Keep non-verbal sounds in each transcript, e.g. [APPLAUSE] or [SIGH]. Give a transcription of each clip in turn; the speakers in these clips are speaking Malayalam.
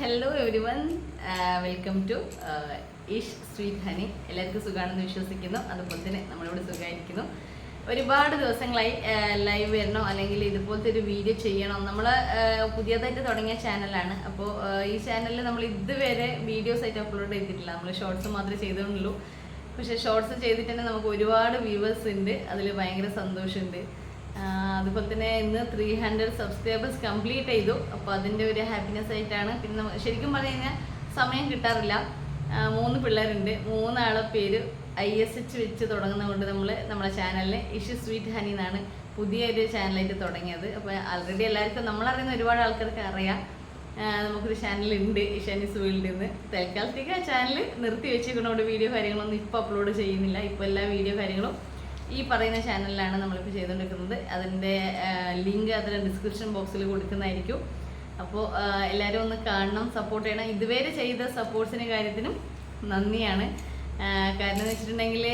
Hello everyone welcome to ഈഷ് സ്വീറ്റ് ഹനി എല്ലാവർക്കും സുഖമാണെന്ന് വിശ്വസിക്കുന്നു. അതുപോലെ തന്നെ നമ്മളിവിടെ സുഖമായിരിക്കുന്നു. ഒരുപാട് ദിവസങ്ങളായി ലൈവ് വരണോ അല്ലെങ്കിൽ ഇതുപോലത്തെ ഒരു വീഡിയോ ചെയ്യണം? നമ്മൾ പുതിയതായിട്ട് തുടങ്ങിയ ചാനലാണ് അപ്പോൾ ഈ ചാനലിൽ നമ്മൾ ഇതുവരെ വീഡിയോസ് ആയിട്ട് അപ്ലോഡ് ചെയ്തിട്ടില്ല. നമ്മൾ ഷോർട്സ് മാത്രമേ ചെയ്തോണ്ടുള്ളൂ പക്ഷേ ഷോർട്സ് ചെയ്തിട്ട് തന്നെ നമുക്ക് ഒരുപാട് വ്യൂവേഴ്സ് ഉണ്ട്. അതിൽ ഭയങ്കര സന്തോഷമുണ്ട്. അതുപോലെ തന്നെ ഇന്ന് ത്രീ ഹൺഡ്രഡ് സബ്സ്ക്രൈബേഴ്സ് കംപ്ലീറ്റ് ചെയ്തു. അപ്പോൾ അതിന്റെ ഒരു ഹാപ്പിനെസ് ആയിട്ടാണ്. പിന്നെ ശരിക്കും പറഞ്ഞു കഴിഞ്ഞാൽ സമയം കിട്ടാറില്ല. മൂന്ന് പിള്ളേരുണ്ട്. മൂന്നാളെ പേര് ഐ എസ് എച്ച് വെച്ച് തുടങ്ങുന്നതുകൊണ്ട് നമ്മൾ നമ്മുടെ ചാനലിൽ ഇഷു സ്വീറ്റ് ഹണി എന്നാണ് പുതിയൊരു ചാനലായിട്ട് തുടങ്ങിയത്. അപ്പോൾ ആൾറെഡി എല്ലാവർക്കും നമ്മളറിയുന്ന ഒരുപാട് ആൾക്കാർക്ക് അറിയാം. നമുക്കൊരു ചാനലുണ്ട് ഇഷാനിസ് വേൾഡിൽ നിന്ന് തൽക്കാലത്തേക്ക് ആ ചാനൽ നിർത്തി വെച്ചിരിക്കണോട് വീഡിയോ കാര്യങ്ങളൊന്നും ഇപ്പോൾ അപ്ലോഡ് ചെയ്യുന്നില്ല. ഇപ്പോൾ എല്ലാ വീഡിയോ കാര്യങ്ങളും ഈ പറയുന്ന ചാനലിലാണ് നമ്മളിപ്പോൾ ചെയ്തുകൊണ്ടിരിക്കുന്നത് അതിന്റെ ലിങ്ക് അതിന്റെ ഡിസ്ക്രിപ്ഷൻ ബോക്സിൽ കൊടുക്കുന്നതായിരിക്കും. അപ്പോൾ എല്ലാവരും ഒന്ന് കാണണം സപ്പോർട്ട് ചെയ്യണം. ഇതുവരെ ചെയ്ത സപ്പോർട്ട്സിന്റെ കാര്യത്തിനും നന്ദിയാണ്. കാരണം എന്ന് വെച്ചിട്ടുണ്ടെങ്കിൽ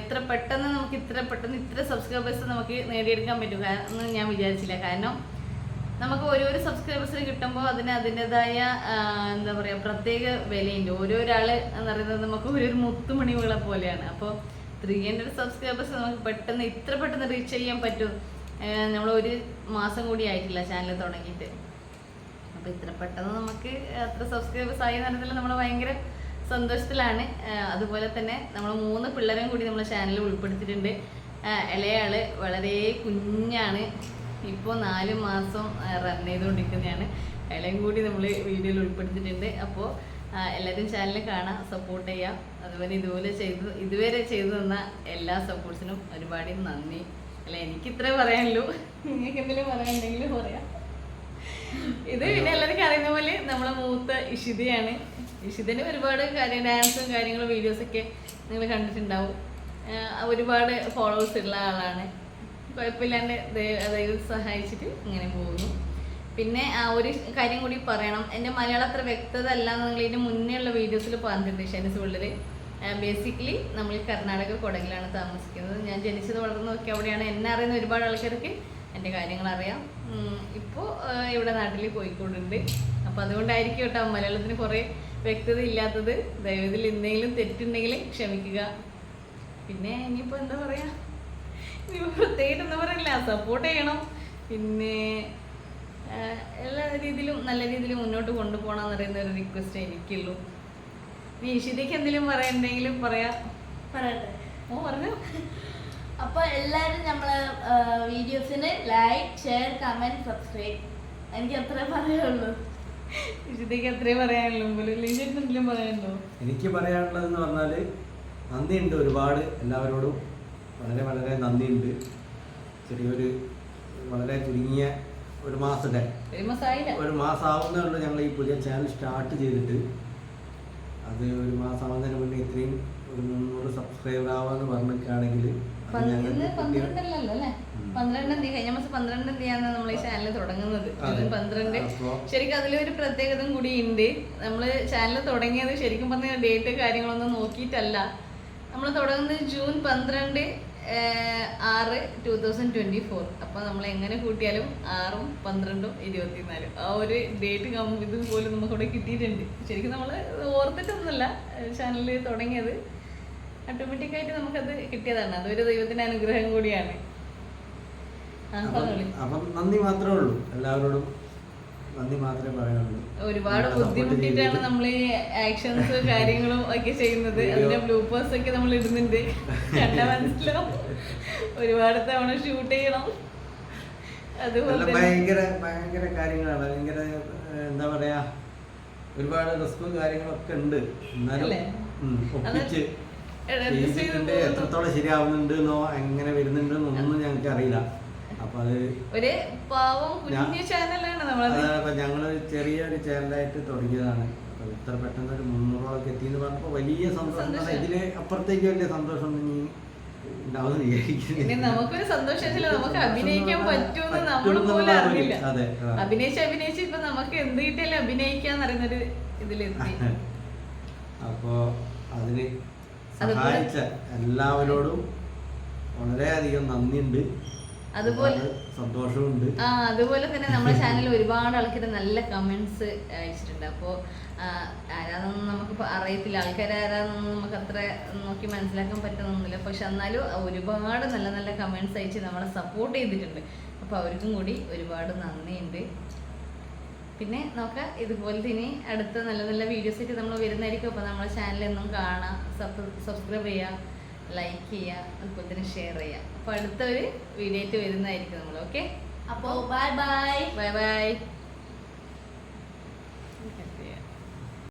ഇത്ര പെട്ടെന്ന് നമുക്ക് ഇത്ര പെട്ടെന്ന് ഇത്ര സബ്സ്ക്രൈബേഴ്സ് നമുക്ക് നേടിയെടുക്കാൻ പറ്റും. കാരണം ഞാൻ വിചാരിച്ചില്ല. കാരണം നമുക്ക് ഓരോരോ സബ്സ്ക്രൈബേഴ്സിന് കിട്ടുമ്പോൾ അതിന് അതിന്റെതായ എന്താ പറയുക പ്രത്യേക വിലയുണ്ട്. ഓരോരാൾ എന്ന് പറയുന്നത് നമുക്ക് ഒരു മുത്തുമണികളെ പോലെയാണ്. അപ്പോൾ ത്രീ ഹൺഡ്രഡ് സബ്സ്ക്രൈബേഴ്സ് നമുക്ക് പെട്ടെന്ന് ഇത്ര പെട്ടെന്ന് റീച്ച് ചെയ്യാൻ പറ്റും. നമ്മൾ ഒരു മാസം കൂടി ആയിട്ടില്ല ചാനൽ തുടങ്ങിയിട്ട്. അപ്പോൾ ഇത്ര പെട്ടെന്ന് നമുക്ക് അത്ര സബ്സ്ക്രൈബേഴ്സ് ആയി നടന്നതിൽ നമ്മൾ ഭയങ്കര സന്തോഷത്തിലാണ്. അതുപോലെ തന്നെ നമ്മൾ മൂന്ന് പിള്ളേരും കൂടി നമ്മളെ ചാനലിൽ ഉൾപ്പെടുത്തിയിട്ടുണ്ട്. ഇളയാൾ വളരെ കുഞ്ഞാണ്. ഇപ്പോൾ നാല് മാസം റൺ ചെയ്തുകൊണ്ടിരിക്കുന്നതാണ്. ഇളയും കൂടി നമ്മൾ വീഡിയോയിൽ ഉൾപ്പെടുത്തിയിട്ടുണ്ട്. അപ്പോൾ എല്ലാവരും ചാനൽ കാണാം സപ്പോർട്ട് ചെയ്യാം. അതുപോലെ ഇതുപോലെ ചെയ്ത് ഇതുവരെ ചെയ്തു തന്ന എല്ലാ സപ്പോർട്ട്സിനും ഒരുപാട് നന്ദി. അല്ല എനിക്ക് ഇത്രേ പറയാനുള്ളൂ. നിങ്ങൾക്ക് എന്തെങ്കിലും പറയാനുണ്ടെങ്കിൽ പറയാം. ഇത് പിന്നെ എല്ലാവർക്കും അറിയുന്ന പോലെ നമ്മളെ മൂത്ത ഇഷിതയാണ്. ഇഷിതന് ഒരുപാട് കാര്യം ഡാൻസും കാര്യങ്ങളും വീഡിയോസൊക്കെ നിങ്ങൾ കണ്ടിട്ടുണ്ടാവും. ഒരുപാട് ഫോളോവേഴ്സ് ഉള്ള ആളാണ്. കുഴപ്പമില്ലാണ്ട് ദൈവം സഹായിച്ചിട്ട് ഇങ്ങനെ പോകുന്നു. പിന്നെ ഒരു കാര്യം കൂടി പറയണം. എന്റെ മലയാളം അത്ര വ്യക്തത അല്ല നിങ്ങൾ ഇതിന് മുന്നേ ഉള്ള വീഡിയോസിൽ പറഞ്ഞിട്ടുണ്ട് ഷെനിസ് ഉള്ളിൽ ബേസിക്കലി നമ്മൾ കർണാടക കൊടകിലാണ് താമസിക്കുന്നത്. ഞാൻ ജനിച്ചത് വളർന്നതൊക്കെ അവിടെയാണ്. എന്നെ അറിയുന്ന ഒരുപാട് ആൾക്കാർക്ക് എന്റെ കാര്യങ്ങൾ അറിയാം. ഇപ്പോൾ ഇവിടെ നാട്ടിൽ കോഴിക്കോടുണ്ട്. അപ്പോൾ അതുകൊണ്ടായിരിക്കും കേട്ടോ മലയാളത്തിന് കുറേ വ്യക്തത ഇല്ലാത്തത്. ദൈവത്തിൽ എന്തെങ്കിലും തെറ്റുണ്ടെങ്കിൽ ക്ഷമിക്കുക. പിന്നെ ഇനിയിപ്പോൾ എന്താ പറയുക ഇനിയിപ്പോൾ പ്രത്യേകിച്ച് എന്താ പറയില്ല സപ്പോർട്ട് ചെയ്യണം. പിന്നെ എല്ലാ രീതിയിലും നല്ല രീതിയിൽ മുന്നോട്ട് കൊണ്ടുപോകണം എന്ന് പറയുന്ന ഒരു റിക്വസ്റ്റ് എനിക്കുള്ളൂ. നീ ഇഷിതയ്ക്ക് എന്തെങ്കിലും പറയണ്ടെങ്കിലും പറയാ. പറയട്ടെ. ഓ പറഞ്ഞു. അപ്പൊ എല്ലാരും നമ്മളെ വീഡിയോസിന് ലൈക്ക് ഷെയർ കമന്റ് സബ്സ്ക്രൈബ് എനിക്ക് അത്രേ പറയുള്ളൂ ഇഷിതയ്ക്ക് അത്രേ പറയാനുള്ളൂ. എന്തെങ്കിലും എനിക്ക് പറയാനുള്ളതെന്ന് പറഞ്ഞാൽ നന്ദിയുണ്ട് ഒരുപാട് എല്ലാവരോടും. വളരെ വളരെ നന്ദിയുണ്ട്. ചെറിയൊരു വളരെ ചുരുങ്ങിയ ഒരു മാസത്തെ ഒരു മാസം ആവുന്നേ ഉള്ളൂ ഞങ്ങൾ ഈ പുതിയ ചാനൽ സ്റ്റാർട്ട് ചെയ്തിട്ട്. അത് ഒരു മാസം ആവുന്നതിന് മുന്നേ ഇത്രയും ഒരു മുന്നൂറ് സബ്സ്ക്രൈബർ ആവാന്ന് ഉം. പന്ത്രണ്ടാം തീയതി കഴിഞ്ഞ മാസം പന്ത്രണ്ടാം തീയതിയാണ് നമ്മൾ ഈ ചാനൽ തുടങ്ങുന്നത്. ജൂൺ പന്ത്രണ്ട്. ശരിക്കും അതിലൊരു പ്രത്യേകത കൂടി ഉണ്ട്. നമ്മൾ ചാനൽ തുടങ്ങിയത് ശരിക്കും പറഞ്ഞ ഡേറ്റ് കാര്യങ്ങളൊന്നും നോക്കിയിട്ടല്ല. നമ്മൾ തുടങ്ങുന്നത് ജൂൺ പന്ത്രണ്ട് ആറ് ടു തൗസൻഡ് ട്വന്റി ഫോർ അപ്പോൾ നമ്മൾ എങ്ങനെ കൂട്ടിയാലും ആറും പന്ത്രണ്ടും ഇരുപത്തിനാലും. ആ ഒരു ഡേറ്റ് ഇതുപോലെ നമുക്ക് അവിടെ കിട്ടിയിട്ടുണ്ട്. ശരിക്കും നമ്മൾ ഓർത്തിട്ടൊന്നുമല്ല ചാനൽ തുടങ്ങിയത്. ഓട്ടോമാറ്റിക്കായിട്ട് നമുക്കത് കിട്ടിയതാണ്. അതൊരു ദൈവത്തിന്റെ അനുഗ്രഹം കൂടിയാണ്. അപ്പം നന്ദി മാത്രമേ ഉള്ളൂ. എല്ലാവരോടും നന്ദി മാത്രമേ പറയാനുള്ളൂ. ഒരുപാട് ബുദ്ധിമുട്ടിട്ടാണ് നമ്മൾ ഈ ആക്ഷൻസ് കാര്യങ്ങളും ഒക്കെ ചെയ്യുന്നത്. അതിന്റെ ബ്ലൂപ്പേഴ്സ് ഒക്കെ നമ്മൾ ഇടുന്നുണ്ട്. കണ്ട മനസ്സിലാവും ഒരുപാട് തവണ ഷൂട്ട് ചെയ്യണം. അതുപോലെ ഭയങ്കര ഭയങ്കര കാര്യങ്ങളാണ്. ഭയങ്കര എന്താ പറയാ ഒരുപാട് റിസ്കും കാര്യങ്ങളൊക്കെ ഉണ്ട്. എന്നാലും ഒപ്പിച്ച്. എത്രത്തോളം ശരിയാവുന്നുണ്ട് എന്നോ എങ്ങനെ വരുന്നുണ്ട് എന്നൊന്നും ഞങ്ങൾക്ക് അറിയില്ല അപ്പൊ അത് ഒരു പാവം കുഞ്ഞു ചാനലാണ് നമ്മളത്. ഞങ്ങളൊരു ചെറിയൊരു ചാനലായിട്ട് തുടങ്ങിയതാണ്. ഇത്ര പെട്ടെന്ന് ഒരു മുന്നൂറോളൊക്കെ എത്തിയെന്ന് പറഞ്ഞപ്പോ വലിയ സന്തോഷം. ഇതിന് അപ്പുറത്തേക്ക് വലിയ സന്തോഷം ഇനി നമുക്കൊരു സന്തോഷം വെച്ചാൽ നമുക്ക് അഭിനയിക്കാൻ പറ്റുമെന്ന് നമ്മൾ പോലും അറിയില്ല. അഭിനയിച്ച് അഭിനയിച്ച് ഇപ്പൊ നമുക്ക് എന്ത് കിട്ടിയാലും അഭിനയിക്കാന്ന് പറയുന്നൊരു ഇതിലെത്തി. [LAUGHS] അപ്പോ അതിന് സഹായിച്ച എല്ലാവരോടും വളരെയധികം നന്ദിയുണ്ട്. അതുപോലെ സന്തോഷമുണ്ട്. ആ അതുപോലെ തന്നെ നമ്മുടെ ചാനലിൽ ഒരുപാട് ആൾക്കാർ നല്ല കമന്റ്സ് അയച്ചിട്ടുണ്ട്. അപ്പോൾ ആരാന്നൊന്നും നമുക്ക് അറിയത്തില്ല. ആൾക്കാർ ആരാന്നൊന്നും നമുക്ക് അത്ര നോക്കി മനസ്സിലാക്കാൻ പറ്റുന്നൊന്നുമില്ല. പക്ഷെ എന്നാലും ഒരുപാട് നല്ല നല്ല കമന്റ്സ് അയച്ച് നമ്മളെ സപ്പോർട്ട് ചെയ്തിട്ടുണ്ട്. അപ്പോൾ അവർക്കും കൂടി ഒരുപാട് നന്ദിയുണ്ട്. പിന്നെ നോക്കാം ഇതുപോലെ തന്നെ അടുത്ത നല്ല നല്ല വീഡിയോസ് ആയിട്ട് നമ്മൾ വരുന്നതായിരിക്കും. അപ്പോൾ നമ്മുടെ ചാനൽ എന്നും കാണാം സബ്സ്ക്രൈബ് ചെയ്യുക ലൈക്ക് ചെയ്യുക അതുപോലെ തന്നെ ഷെയർ ചെയ്യുക അപ്പോൾ അടുത്തൊരു വീഡിയോ ആയിട്ട് വരുന്നതായിരിക്കും നമ്മൾ ഓക്കെ അപ്പോൾ ബൈ ബൈ ബൈ ബൈ